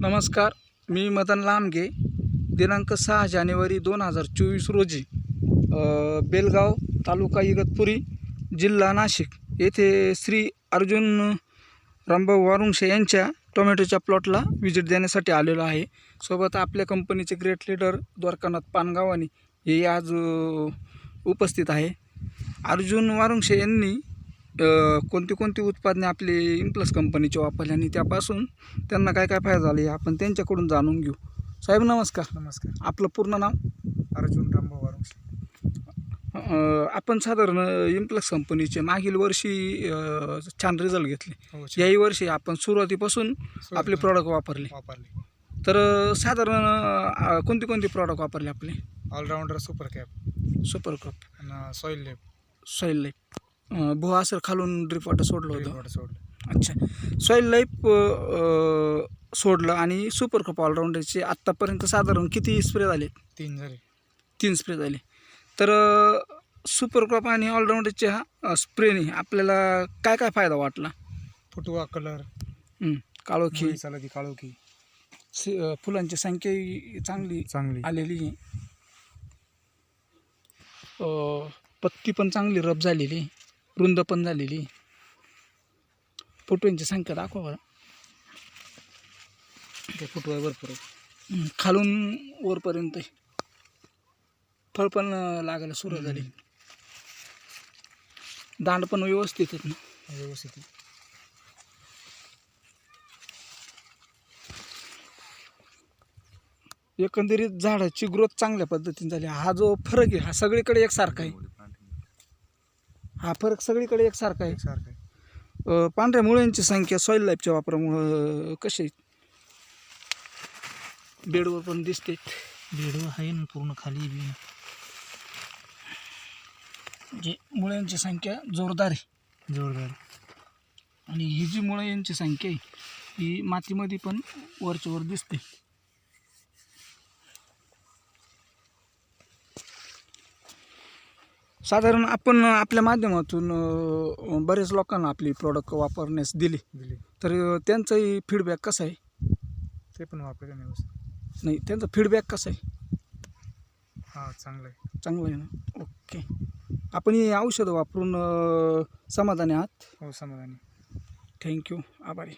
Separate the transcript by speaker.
Speaker 1: नमस्कार मी मदन लांबगे दिनांक सहा जानेवारी दोन हजार चोवीस रोजी बेलगाव तालुका इगतपुरी जिल्हा नाशिक येथे श्री अर्जुन रामभाऊ वारुंगशे यांच्या टोमॅटोच्या प्लॉटला व्हिजिट देण्यासाठी आलेलो आहे. सोबत आपल्या कंपनीचे ग्रेट लीडर द्वारकानाथ पानगावानी हे आज उपस्थित आहे. अर्जुन वारुंशे यांनी कोणती कोणती उत्पादने आपली इम्प्लस कंपनीची वापरली आणि त्यापासून त्यांना काय काय फायदा झाले आपण त्यांच्याकडून जाणून घेऊ. साहेब नमस्कार.
Speaker 2: नमस्कार.
Speaker 1: आपलं पूर्ण नाव?
Speaker 2: अर्जुन रामभाऊ वारुंशे
Speaker 1: अ, आपण साधारण इम्प्लस कंपनीचे मागील वर्षी अ, छान रिझल्ट घेतले.
Speaker 2: हो छान.
Speaker 1: याही वर्षी आपण सुरुवातीपासून
Speaker 2: सुरू
Speaker 1: आपले. प्रॉडक्ट वापरले.
Speaker 2: वापरले.
Speaker 1: तर अ, साधारण अ, कोणते कोणते प्रॉडक्ट वापरले आपले?
Speaker 2: Allrounder super cap
Speaker 1: super crop
Speaker 2: आणि सॉईल लेप
Speaker 1: सॉईल लाईफ भो असं खालून ड्रिप वॉटर सोडलं होतं.
Speaker 2: सोडलं.
Speaker 1: अच्छा. सॉईल लाईफ सोडलं आणि सुपर क्रॉप ऑलराऊंडरचे आत्तापर्यंत साधारण किती स्प्रे झाले?
Speaker 2: तीन झाले.
Speaker 1: तीन स्प्रे झाले. तर सुपर क्रॉप आणि ऑलराऊंडरच्या स्प्रेने आपल्याला काय काय फायदा वाटला?
Speaker 2: फुटवा कलर.
Speaker 1: हं, काळोखी.
Speaker 2: ती काळोखी.
Speaker 1: सी- अ, फुलांची संख्याही चांगली
Speaker 2: चांगली.
Speaker 1: आलेली. आहे अ, पत्ती पण चांगली रब झालेली. आहे. रुंद पण झालेली. फुटव्यांची संख्या दाखवा बरं
Speaker 2: ते भरपूर आहे.
Speaker 1: हं, खालून वरपर्यंत. फळ पण लागायला सुरुवात झाली दांड पण व्यवस्थित आहेत ना
Speaker 2: व्यवस्थित.
Speaker 1: एकंदरीत झाडाची ग्रोथ चांगल्या पद्धतीने झाली हा जो फरक आहे हा सगळीकडे एकसारखा आहे हा फरक सगळीकडे एकसारखा आहे.
Speaker 2: एकसारखं आहे.
Speaker 1: अ, पांढऱ्या मुळ्यांची संख्या सॉईल लाईफच्या वापरामुळं कशी बेडवर पण दिसते.
Speaker 3: बेड आहे ना पूर्ण खाली बी.
Speaker 1: जे मुळ्यांची संख्या जोरदार आहे.
Speaker 3: जोरदार.
Speaker 1: आणि ही जी मुळं यांची संख्या आहे ही मातीमध्ये पण वरच्या वर दिसते. साधारण आपण आपल्या माध्यमातून बरेच लोकांना आपली प्रॉडक्ट वापरण्यास दिली.
Speaker 2: दिली.
Speaker 1: तर त्यांचाही फीडबॅक कसा आहे?
Speaker 2: ते पण वापरले नाही व्यवस्थित.
Speaker 1: नाही त्यांचा फीडबॅक कसा आहे?
Speaker 2: हा चांगलं आहे.
Speaker 1: चांगलं आहे ना? ओके आपण ही औषधं वापरून अ, समाधानी आहात?
Speaker 2: हो समाधानी.
Speaker 1: थँक्यू आभारी.